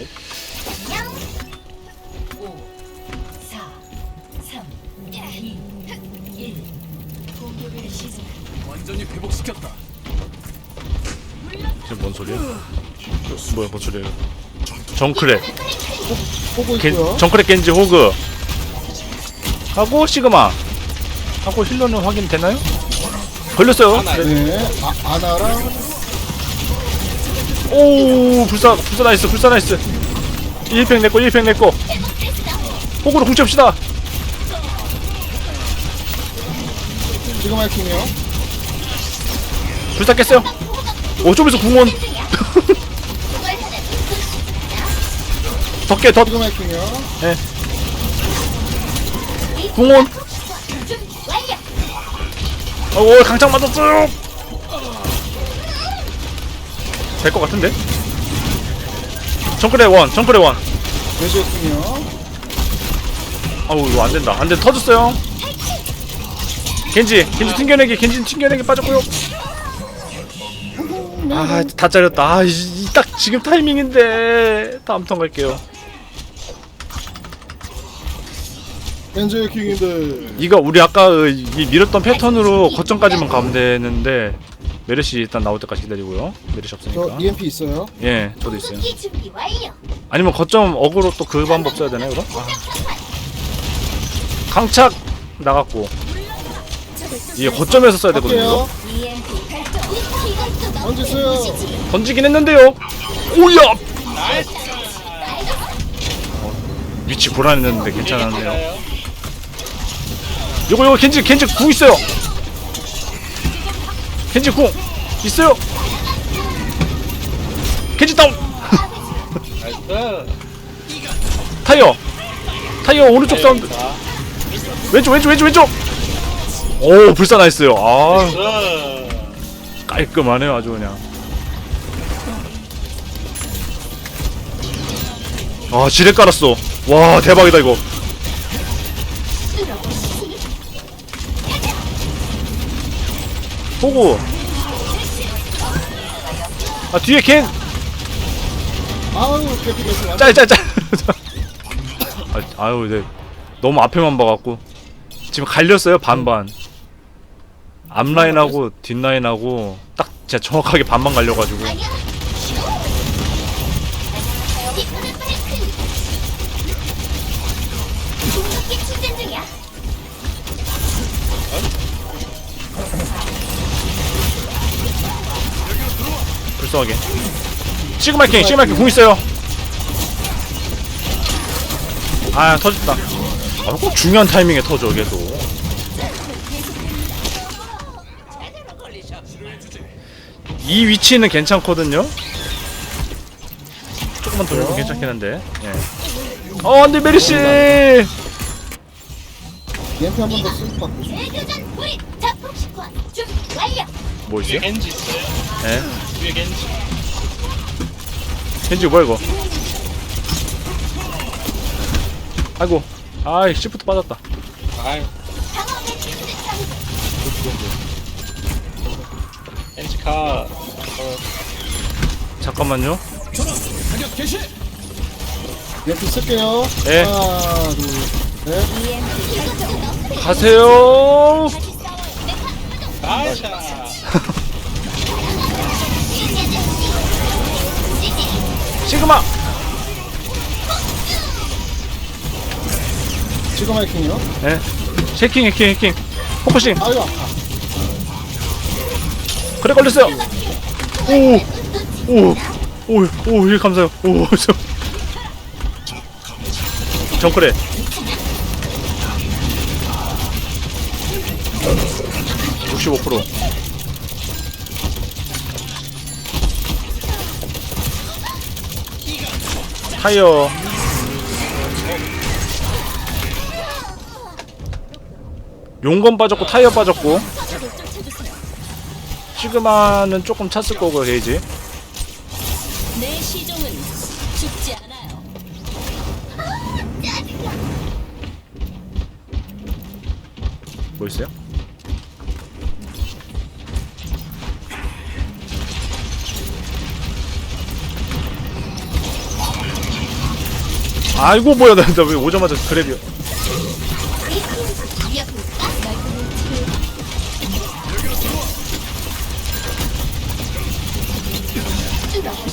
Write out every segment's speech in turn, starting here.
네. 5, 4, 3, 2, 1. 공격을 시작. 완전히 회복시켰다. 지금 뭔 소리야? 뭐야 뭔 소리야? 정크레 보고 겐, 있고요. 정크레 겐지 호그 하고 시그마 하고 힐러는 확인되나요? 걸렸어요. 네. 아, 아나랑 오 불사 불사 나이스 불사 나이스. 1팩 내꺼 1팩 내꺼 호구로 훔쳐봅시다. 지금 할킹이요. 불사 깼어요? 오 좀에서 궁원 덕게 덕 지금 할킹이요. 궁원 오 강창 맞았어요 될 것 같은데? 정크레 원 정크레 원. 할킹이요. 아우 이거 안 된다. 안 돼 터졌어요. 겐지 겐지 튕겨내기 겐지 튕겨내기 빠졌고요. 아 다 잘렸다. 아, 이, 이, 딱 지금 타이밍인데 다음 턴 갈게요. 왼쪽 할킹인데. 이거 우리 아까 그이 밀었던 패턴으로 거점까지만 가면 되는데 메르시 일단 나올 때까지 기다리고요 메르시 저 없으니까 EMP 있어요. 예 저도 있어요. 아니면 거점 어그로 또 그 방법 써야 되나요 그럼? 아. 강착 나갔고 이게 거점에서 써야 되거든요 이거? 할게요. 던지세요. 던지긴 했는데요. 오야. 어, 위치 불안했는데 괜찮았네요. 요거 요거 겐지 겐지 궁 있어요. 겐지 궁 있어요. 겐지 다운. 나이스. 타이어. 타이어 오른쪽 사운드. 왼쪽 왼쪽 왼쪽 왼쪽. 오 불사 나이스요. 아 나이스. 깔끔하네요 아주 그냥. 아 지뢰 깔았어. 와 대박이다 이거. 보고. 아 뒤에 캔. 아우. 짤짤짤. 아, 아유 네. 너무 앞에만 봐갖고 지금 갈렸어요 반반. 앞라인하고 뒷라인하고 딱 진짜 정확하게 반반 갈려가지고. 불쌍하게. 시그마킹 시그마킹 궁 있어요. 아 터졌다. 아, 꼭 중요한 타이밍에 터져 걔도. 이 위치는 괜찮거든요? 조금만 돌려도 괜찮긴 한데. 예. 어 안돼 메리씨 EMP 한번더쓸것 같고. 뭐 있어요? 겐지 있어요. 예 뒤에 겐지. 겐지 뭐야 이거 아이고 아이 시프트 빠졌다 아유. 겐지 카. 어, 잠깐만요. EMP 쓸게요. 네. 하나, 둘, 셋. 가세요 나이스. 시그마 지금 할킹이요. 예 쉐킹 해킹 해킹. 포커싱. 아유 아파. 그래 걸렸어요. 오오오오일 감사해요. 오저. 정크레 (65% 타이어 용건 빠졌고 타이어 빠졌고 시그마는 조금 찼을 거고 게이지 내 시종은 죽지 않아요. 뭐 있어요? 아이고 뭐야 나왜 오자마자 그랩이야.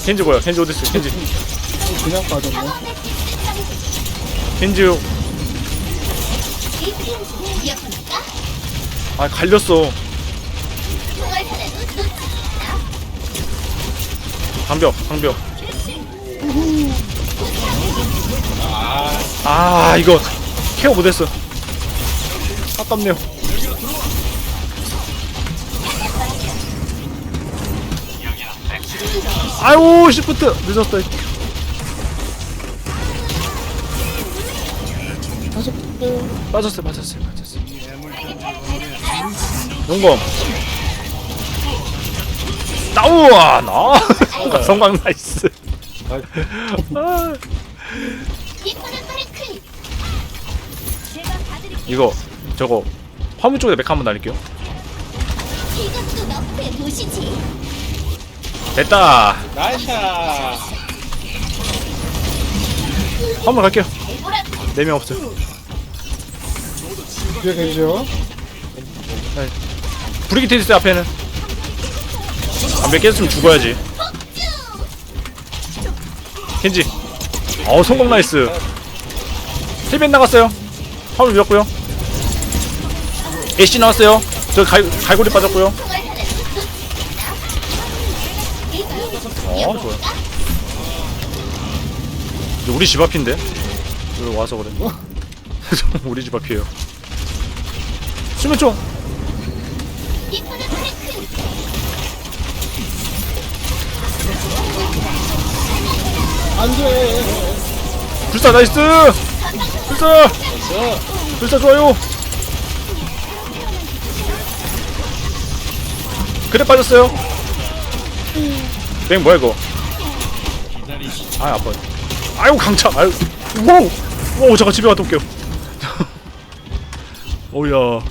켄지 뭐야? 켄지 어딨어? 켄지. 그냥 빠졌네. 켄지 아 갈렸어. 방벽 방벽 아 이거 케어 못했어. 아깝네요. 아유 시프트. 늦었다. 빠졌어요 빠졌어요 빠졌어요. 용검. 따우와 나. 성광 나이스. 아, 이거 저거 화물 쪽에 맥 한번 날릴게요. 됐다. 나이샤. 화물 갈게요. 네 명 없어요. 뒤에 계시죠? 브리기트 있어요 앞에는. 안몇 깼으면 죽어야지. 켄지. 어 성공 나이스. 힐벤 나갔어요. 화물 밀었고요 애쉬 나왔어요. 저 갈, 갈고리 빠졌고요. 어 좋아요. 이제 우리 집 앞인데? 여기 와서 그래. 우리 집 앞이에요. 수면 좀 안 돼. 불사 나이스! 불사! 불사 좋아요 그래 빠졌어요 뱅 뭐야 이거 아 아파 아유 강차 아유 와우 와우 잠깐 집에 갔다 올게요 오야 어,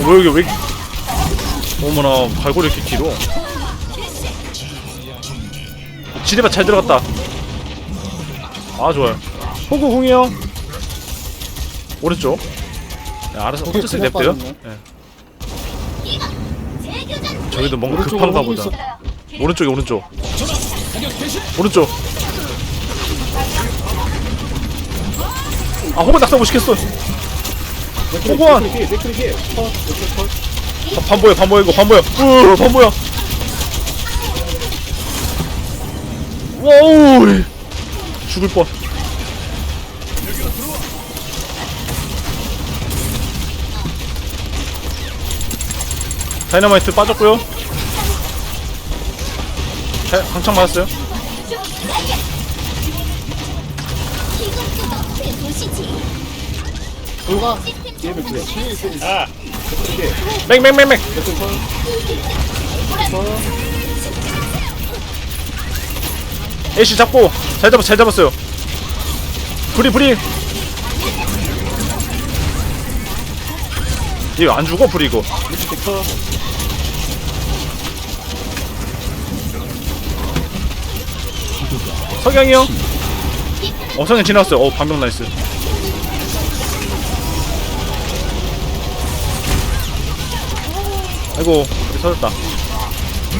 왜 여기 왜 어머나 갈고리 이렇게 길어 지뢰바 잘 들어갔다. 아 좋아요. 호구 궁이요. 오른쪽. 네, 알아서 거기 어쩔 수 그냥 냅둬요. 빠졌네. 네. 저기도 뭔가 급한가 보다. 오른쪽이 오른쪽. 오른쪽. 아 호구 낙사 못 시켰어. 호구원. 아, 반보여 반보여 이거 반보여. 으 반보여. 와우. 죽을 뻔. 다이너마이트 빠졌고요. 자, 강창 맞았어요. 맹맹맹맹. 애쉬 잡고 잘 잡았 잘 잡았어요. 브리 브리. 이거 안 죽어 브리 이거. 석양이요. 어 석양 지나왔어요. 어 반병 나이스. 아이고 우리 터졌다.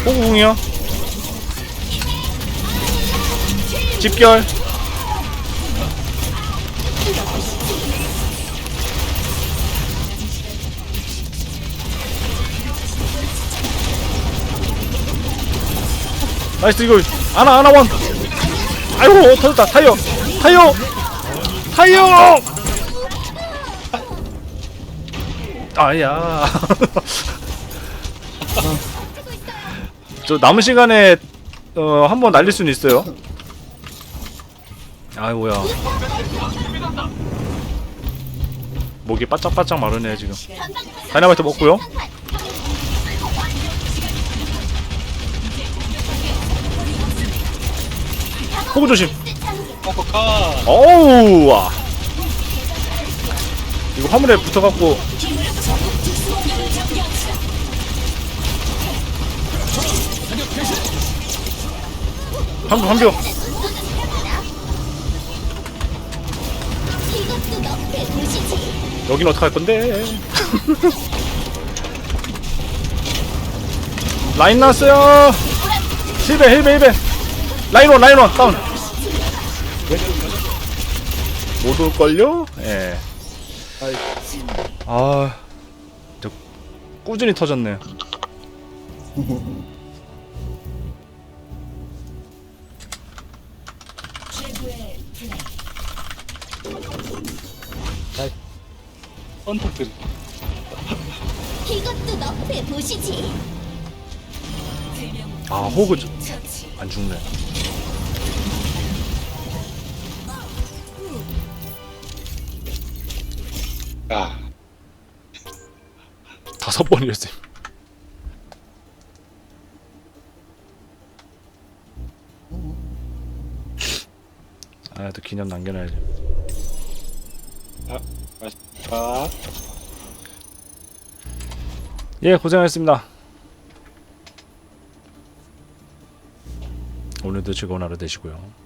호구궁이요. 집결. 나이스 이거 아나 아나 원. 아이고 터졌다 타이어 타이어 타이어. 아야. 저 남은 시간에 어 한 번 날릴 수는 있어요. 아이고야. 목이 바짝바짝 마르네 지금. 다이나마이트 먹고요. 호구 조심. 어우 와. 이거 화물에 붙어갖고. 한병 한병 여긴 어떡할 건데? 라인 났어요. 힐베 힐베 힐베 라인 원 라인 원 다운. 못 올걸요? 예. 아, 저 꾸준히 터졌네요. 언덕들. 이것도 너의 도시지. 아 호그 저- 안 죽네. 아. 다섯 번이었어요. 아, 또 기념 남겨놔야지. 아. 맛있다. 예, 고생하셨습니다. 오늘도 즐거운 하루 되시고요.